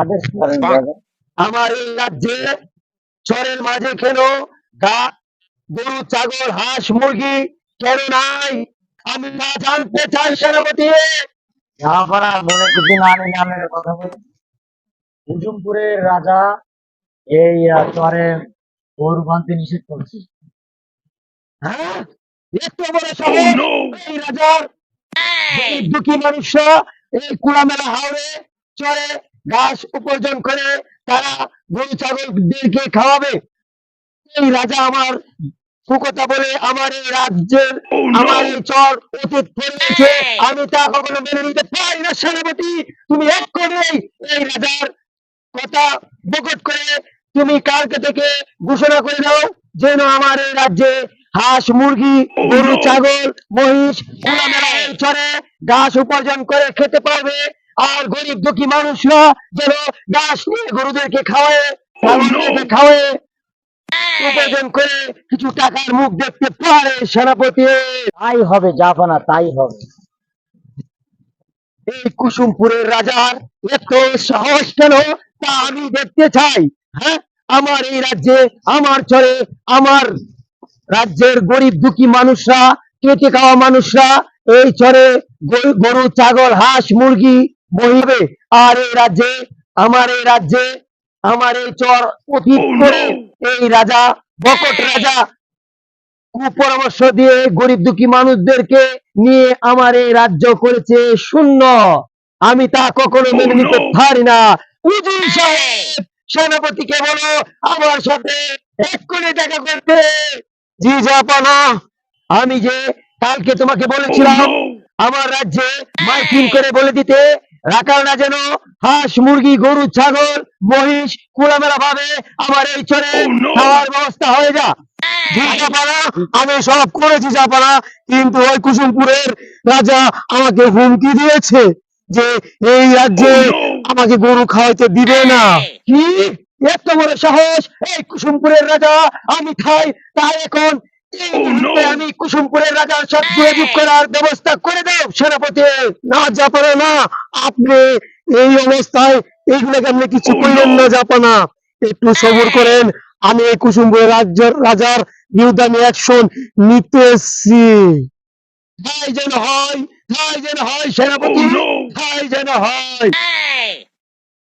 আদেশ করেন আমার এই রাজ্যে চরের মাঝে কেন গা গরু ছাগল হাঁস মুরগি কেন নাই? আমি না জানতে চাই সেনাপতি। কথা বলি। রাজা এই চরে গরু বাঁধতে নিষেধ করেছে। হ্যাঁ? এত বড় সাহস এই রাজার দুঃখী মানুষরা এই কুড়ামেলা হাওড়ে চরে ঘাস উপার্জন করে তারা গরু ছাগলদেরকে খাওয়াবে। এই রাজা আমার কুকথা বলে আমার এই রাজ্যের আমার এই চর অতীত পড়েছে আমি তা কখনো মেনে নিতে পারি না সেনাপতি। তুমি এক করে এই রাজার কথা বকট করে তুমি কালকে থেকে ঘোষণা করে দাও যেন আমার এই রাজ্যে হাঁস মুরগি গরু ছাগল মহিষ চরে ঘাস উপার্জন করে খেতে পারবে। আর গরিব দুঃখী মানুষরা যেন ঘাস নিয়ে গরুদেরকে খাওয়ায় খাওয়ায়। উপার্জন করে কিছু টাকার মুখ দেখতে পারে সেনাপতি। তাই হবে তাই হবে। এই কুসুমপুরের রাজার এত সাহস কেন তা আমি দেখতে চাই। হ্যাঁ আমার এই রাজ্যে আমার চরে আমার রাজ্যের গরিব দুঃখী মানুষরা কেটে খাওয়া মানুষরা এই চরে গরু- ছাগল হাঁস মুরগি বহিবে আর এই রাজ্যে আমার এই রাজ্যে আমার এই চর অতীত করে এই রাজা বকট রাজা কুপরামর্শ দিয়ে গরিব দুঃখী মানুষদেরকে নিয়ে আমার এই রাজ্য করেছে শূন্য। আমি তা কখনো মেনে নিতে পারি না। উজির সাহেব সেনাপতিকে বলো আমার সাথে এক্ষুনি দেখা করতে। জি জাপানা আমি যে কালকে তোমাকে বলেছিলাম আমার রাজ্যে মাইকিং করে বলে দিতে রাখালরা যেন হাঁস মুরগি গরু ছাগল মহিষ খোলামেলা ভাবে আমার এই চরে খাওয়ার ব্যবস্থা হয়ে যা। জি জাপানা আমি সব করেছি জাপানা কিন্তু ওই কুসুমপুরের রাজা আমাকে হুমকি দিয়েছে যে এই রাজ্যে আমাকে গরু খাওয়াইতে দিবে না। কি? এত বড় সাহস এই কুসুমপুরের রাজা আমি খাই তাই এখন আমি কুসুমপুরের রাজার সাথে যোগাযোগ করার ব্যবস্থা করে দাও সেনাপতি। না জাপানা না আপনি এই অবস্থায় এইগুলোকে আপনি কিছু করলেন না জাপানা। একটু সবর করেন আমি এই কুসুমপুরের রাজ্যের রাজার বিরুদ্ধে আমি অ্যাকশন নিতে তাই যেন হয় তাই যেন হয় সেনাপতি। তাই যেন হয়।